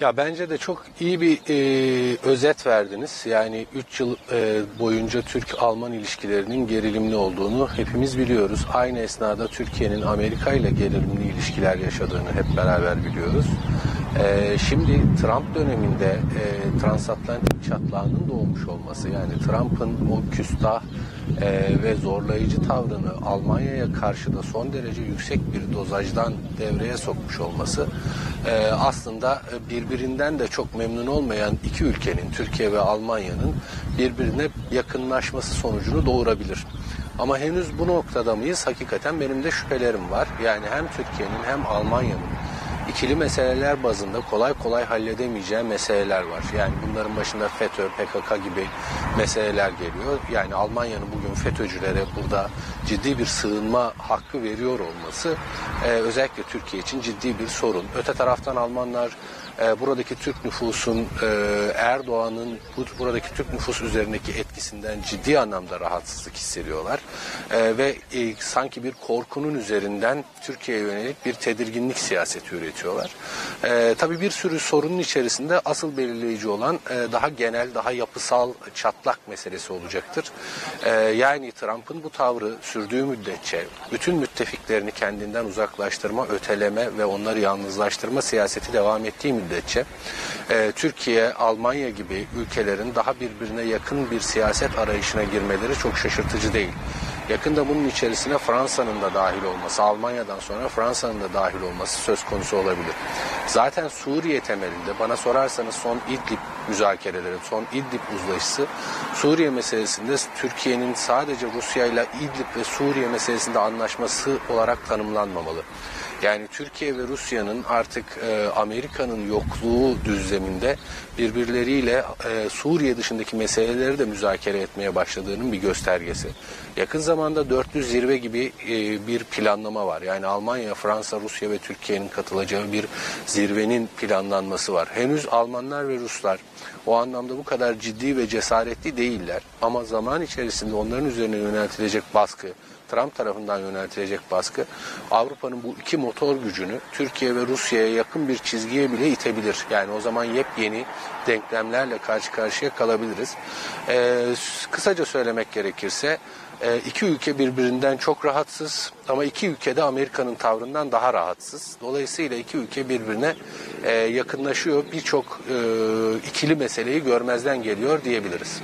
Ya bence de çok iyi bir e, özet verdiniz. Yani 3 yıl e, boyunca Türk-Alman ilişkilerinin gerilimli olduğunu hepimiz biliyoruz. Aynı esnada Türkiye'nin Amerika ile gerilimli ilişkiler yaşadığını hep beraber biliyoruz. E, şimdi Trump döneminde e, transatlantik çatlağının doğmuş olması yani Trump'ın o küstah e, ve zorlayıcı tavrını Almanya'ya karşı da son derece yüksek bir dozajdan devreye sokmuş olması e, aslında birbirinden de çok memnun olmayan iki ülkenin Türkiye ve Almanya'nın birbirine yakınlaşması sonucunu doğurabilir. Ama henüz bu noktada mıyız? Hakikaten benim de şüphelerim var. Yani hem Türkiye'nin hem Almanya'nın ikili meseleler bazında kolay kolay halledemeyeceği meseleler var. Yani bunların başında FETÖ, PKK gibi meseleler geliyor. Yani Almanya'nın bugün FETÖ'cülere burada ciddi bir sığınma hakkı veriyor olması e, özellikle Türkiye için ciddi bir sorun. Öte taraftan Almanlar e, buradaki Türk nüfusun e, Erdoğan'ın bu, buradaki Türk nüfus üzerindeki etkisinden ciddi anlamda rahatsızlık hissediyorlar. E, ve e, sanki bir korkunun üzerinden Türkiye'ye yönelik bir tedirginlik siyaseti üretiyorlar. E, tabii bir sürü sorunun içerisinde asıl belirleyici olan e, daha genel, daha yapısal çatlak meselesi olacaktır. E, yani Trump'ın bu tavrı sürdüğü müddetçe bütün müttefiklerini kendinden uzaklaştırma, öteleme ve onları yalnızlaştırma siyaseti devam ettiği müddetçe e, Türkiye, Almanya gibi ülkelerin daha birbirine yakın bir siyaset arayışına girmeleri çok şaşırtıcı değil. Yakında bunun içerisine Fransa'nın da dahil olması, Almanya'dan sonra Fransa'nın da dahil olması söz konusu olabilir. Zaten Suriye temelinde bana sorarsanız son İdlib müzakereleri, son İdlib uzlaşısı Suriye meselesinde Türkiye'nin sadece Rusya ile İdlib ve Suriye meselesinde anlaşması olarak tanımlanmamalı. Yani Türkiye ve Rusya'nın artık e, Amerika'nın yokluğu düzleminde birbirleriyle e, Suriye dışındaki meseleleri de müzakere etmeye başladığının bir göstergesi. Yakın zamanda dörtlü zirve gibi e, bir planlama var. Yani Almanya, Fransa, Rusya ve Türkiye'nin katılacağı bir zirvenin planlanması var. Henüz Almanlar ve Ruslar o anlamda bu kadar ciddi ve cesaretli değiller. Ama zaman içerisinde onların üzerine yöneltilecek baskı, Trump tarafından yöneltilecek baskı Avrupa'nın bu iki motor gücünü Türkiye ve Rusya'ya yakın bir çizgiye bile itebilir. Yani o zaman yepyeni denklemlerle karşı karşıya kalabiliriz. Ee, kısaca söylemek gerekirse e, iki ülke birbirinden çok rahatsız ama iki ülke de Amerika'nın tavrından daha rahatsız. Dolayısıyla iki ülke birbirine e, yakınlaşıyor. Birçok e, ikili meseleyi görmezden geliyor diyebiliriz.